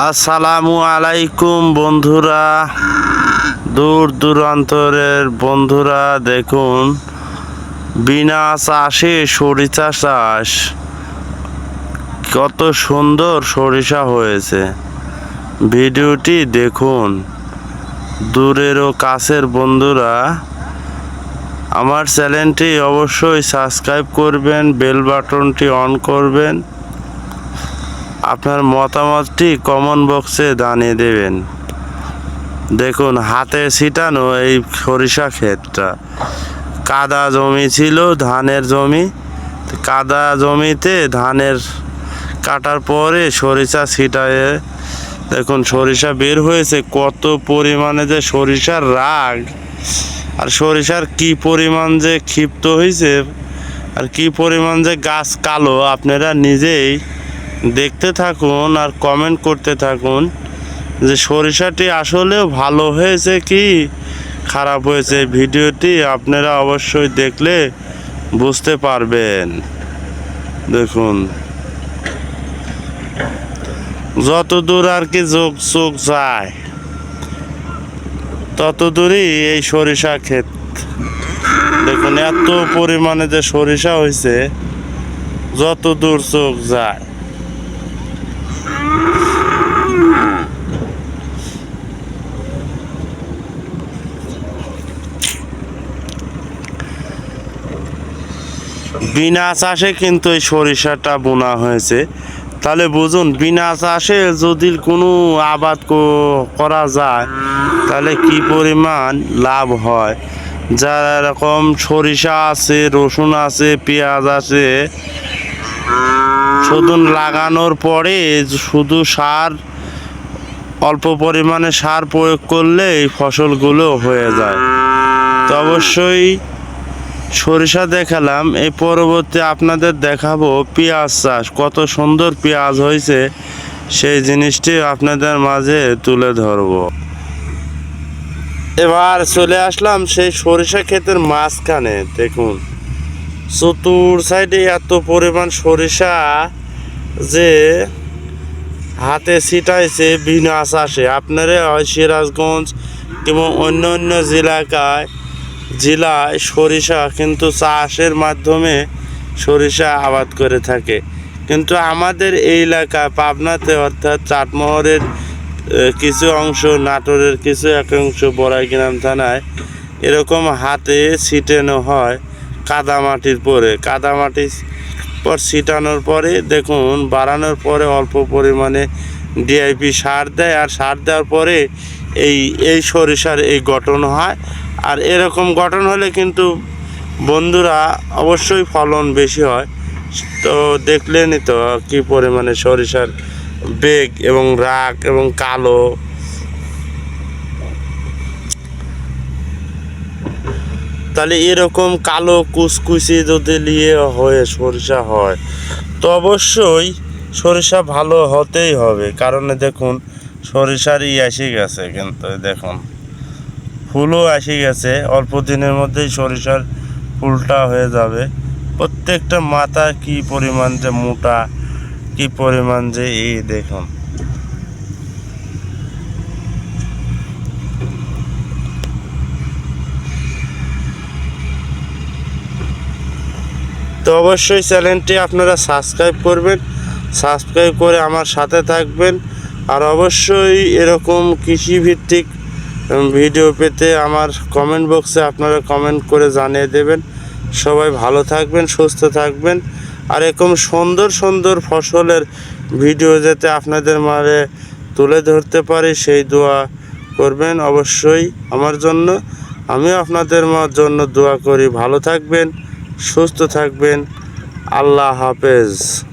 আসসালামু আলাইকুম বন্ধুরা। দূর দূরান্তরের বন্ধুরা, দেখুন বিনা চাষে সরিষা চাষ। কত সুন্দর সরিষা হয়েছে। ভিডিওটি দেখুন। দূরের ও কাছের বন্ধুরা, আমার চ্যানেলটি অবশ্যই সাবস্ক্রাইব করবেন, বেল বাটনটি অন করবেন। আপনার মতামতটি কমেন্ট বক্সে জানিয়ে দেবেন। দেখুন, হাতে ছিটানো এই সরিষা ক্ষেতটা। কাদা জমি ছিল, ধানের জমি। কাদা জমিতে ধানের কাটার পরে সরিষা ছিটায়ে। দেখুন, সরিষা বের হয়েছে, কত পরিমাণে যে সরিষার রাগ। আর সরিষার কি পরিমাণ যে ক্ষিপ্ত হয়েছে আর কি পরিমাণ যে গাছ কালো, আপনারা নিজেই দেখতে থাকুন আর কমেন্ট করতে থাকুন যে সরিষাটি আসলেও ভালো হয়েছে কি, খারাপ হয়েছে ভিডিওটি আপনারা অবশ্যই দেখলে বুঝতে পারবেন। দেখুন। যত দূর আর কি যোগ চোখ যায় তত দূরই এই সরিষা ক্ষেত। দেখুন, এত পরিমাণে যে সরিষা হয়েছে যত দূর চোখ যায়। বিনা চাষে কিন্তু এই সরিষাটা বোনা হয়েছে। তাহলে বুঝুন, বিনা চাষে যদি কোনো আবাদ করা যায়, তাহলে কি পরিমাণ লাভ হয়? যার এরকম সরিষা আছে, রসুন আছে, পেঁয়াজ আছে, শুধু লাগানোর পরে শুধু সার, অল্প পরিমাণে সার প্রয়োগ করলে এই ফসলগুলো হয়ে যায়। তো অবশ্যই সরিষা দেখালাম, এই পরবর্তী আপনাদের দেখাবো পেঁয়াজ চাষ, কত সুন্দর পেঁয়াজ হয়েছে, সেই জিনিসটি আপনাদের মাঝে তুলে ধরবো। এবার চলে আসলাম সেই সরিষা ক্ষেতের মাঝখানে, দেখুন। চতুর সাইডে এত পরিমাণ সরিষা যে হাতে ছিটাইছে বিনা চাষে। আপনারা হয় সিরাজগঞ্জ এবং অন্য অন্য জেলাকায় জেলায় সরিষা কিন্তু চাষের মাধ্যমে সরিষা আবাদ করে থাকে। কিন্তু আমাদের এই এলাকা পাবনাতে অর্থাৎ চাটমোহরের কিছু অংশ, নাটোরের কিছু এক অংশ, বড়াইগ্রাম থানায় এরকম হাতে ছিটানো হয় কাদামাটির পরে। কাদামাটি পর ছিটানোর পরে দেখুন, বাড়ানোর পরে অল্প পরিমাণে ডিআইপি সার দেয়। আর সার দেওয়ার পরে এই এই সরিষার এই গঠন হয়। আর এরকম গঠন হলে কিন্তু বন্ধুরা অবশ্যই ফলন বেশি হয়। তো দেখলেনই তো কি পরিমাণে সরিষার বেগ এবং রাগ এবং কালো। তাহলে এরকম কালো কুচকুচি যদি নিয়ে হয়ে সরিষা হয়, তো অবশ্যই সরিষা ভালো হতেই হবে। কারণ দেখুন সরিষার ই এসে গেছে, কিন্তু দেখুন, ফুলও এসে গেছে। অল্প দিনের মধ্যেই সরিষার ফুলটা হয়ে যাবে। প্রত্যেকটা মাথা কি পরিমাণ যে মোটা, কি পরিমাণ যে এই দেখুন। তো অবশ্যই চ্যানেলটি আপনারা সাবস্ক্রাইব করবেন, সাবস্ক্রাইব করে আমার সাথে থাকবেন। আর অবশ্যই এরকম কৃষিভিত্তিক ভিডিও পেতে আমার কমেন্ট বক্সে আপনারা কমেন্ট করে জানিয়ে দেবেন। সবাই ভালো থাকবেন, সুস্থ থাকবেন। আর এরকম সুন্দর সুন্দর ফসলের ভিডিও যাতে আপনাদের মাঝে তুলে ধরতে পারি, সেই দোয়া করবেন অবশ্যই আমার জন্য। আমিও আপনাদের মা- জন্য দোয়া করি। ভালো থাকবেন, সুস্থ থাকবেন। আল্লাহ হাফেজ।